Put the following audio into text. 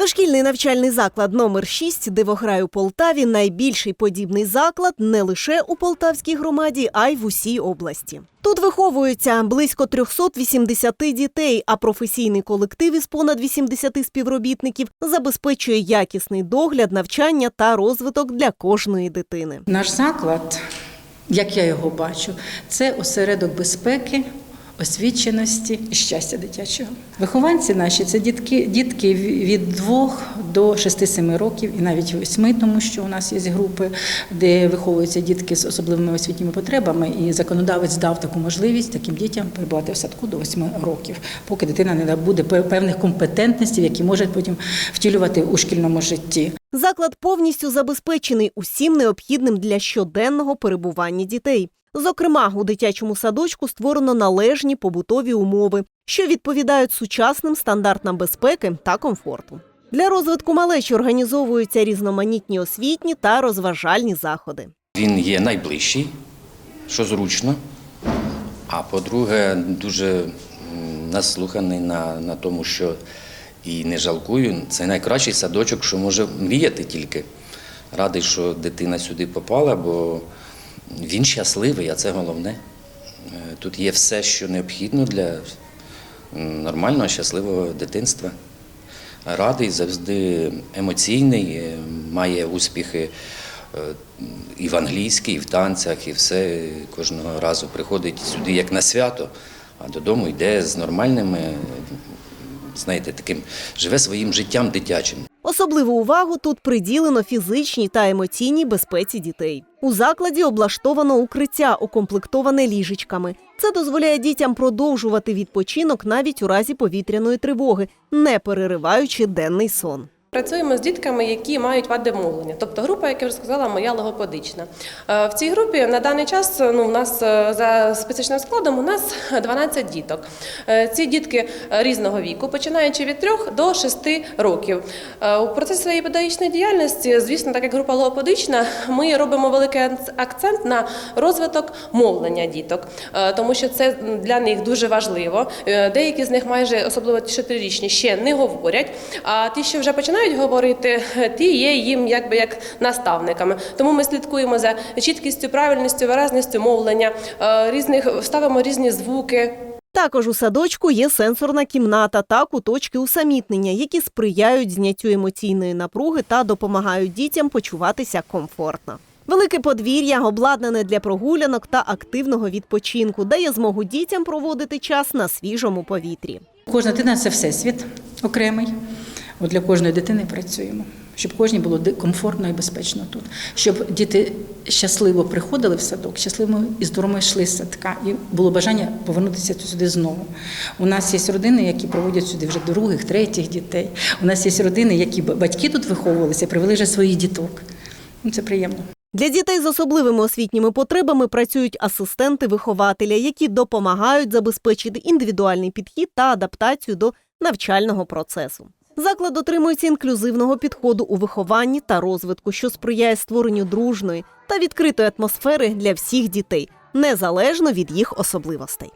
Дошкільний навчальний заклад номер 6 Дивограй у Полтаві найбільший подібний заклад не лише у Полтавській громаді, а й в усій області. Тут виховуються близько 380 дітей, а професійний колектив із понад 80 співробітників забезпечує якісний догляд, навчання та розвиток для кожної дитини. Наш заклад, як я його бачу, це осередок безпеки, освіченості і щастя дитячого. Вихованці наші це дітки, дітки від 2 до 6-7 років і навіть 8, тому що у нас є групи, де виховуються дітки з особливими освітніми потребами, і законодавець дав таку можливість таким дітям перебувати в садку до 8 років, поки дитина не набуде певних компетентностей, які може потім втілювати у шкільному житті. Заклад повністю забезпечений усім необхідним для щоденного перебування дітей. Зокрема, у дитячому садочку створено належні побутові умови, що відповідають сучасним стандартам безпеки та комфорту. Для розвитку малечі організовуються різноманітні освітні та розважальні заходи. Він є найближчий, що зручно. А по-друге, дуже наслуханий на, на тому, що і не жалкую. Це найкращий садочок, що може мріяти тільки. Радий, що дитина сюди попала, бо він щасливий, а це головне. Е, Тут є все, що необхідно для нормального, щасливого дитинства. Радий, завжди емоційний, е, має успіхи е, і в англійській, і в танцях, і все. Кожного разу приходить сюди як на свято, а додому йде з нормальними, знаєте, таким живе своїм життям дитячим. Особливу увагу тут приділено фізичній та емоційній безпеці дітей. У закладі облаштовано укриття, укомплектоване ліжечками. Це дозволяє дітям продовжувати відпочинок навіть у разі повітряної тривоги, не перериваючи денний сон. Працюємо з дітками, які мають вади мовлення, тобто група, як я вже сказала, моя логопедична. Е, В цій групі на даний час ну, у нас е, за специфічним складом у нас 12 діток. Е, Ці дітки е, різного віку, починаючи від 3 до 6 років. Е, У процесі своєї педагогічної діяльності, звісно, так як група логопедична, ми робимо великий акцент на розвиток мовлення діток, е, тому що це для них дуже важливо. Е, Деякі з них майже особливо 4-річні ще не говорять. А ті, що вже починають говорити, ті є їм якби як наставниками. Тому ми слідкуємо за чіткістю, правильністю, виразністю мовлення, е, різних ставимо різні звуки. Також у садочку є сенсорна кімната та куточки усамітнення, які сприяють зняттю емоційної напруги та допомагають дітям почуватися комфортно. Велике подвір'я обладнане для прогулянок та активного відпочинку, дає змогу дітям проводити час на свіжому повітрі. Кожна дитина це всесвіт окремий. От для кожної дитини працюємо, щоб кожній було комфортно і безпечно тут, щоб діти щасливо приходили в садок, щасливо і здорово йшли з садка, і було бажання повернутися сюди знову. У нас є родини, які проводять сюди вже других, третіх дітей. У нас є родини, які батьки тут виховувалися, привели вже своїх діток. Ну, це приємно. Для дітей з особливими освітніми потребами працюють асистенти вихователя, які допомагають забезпечити індивідуальний підхід та адаптацію до навчального процесу. Заклад дотримується інклюзивного підходу у вихованні та розвитку, що сприяє створенню дружної та відкритої атмосфери для всіх дітей, незалежно від їх особливостей.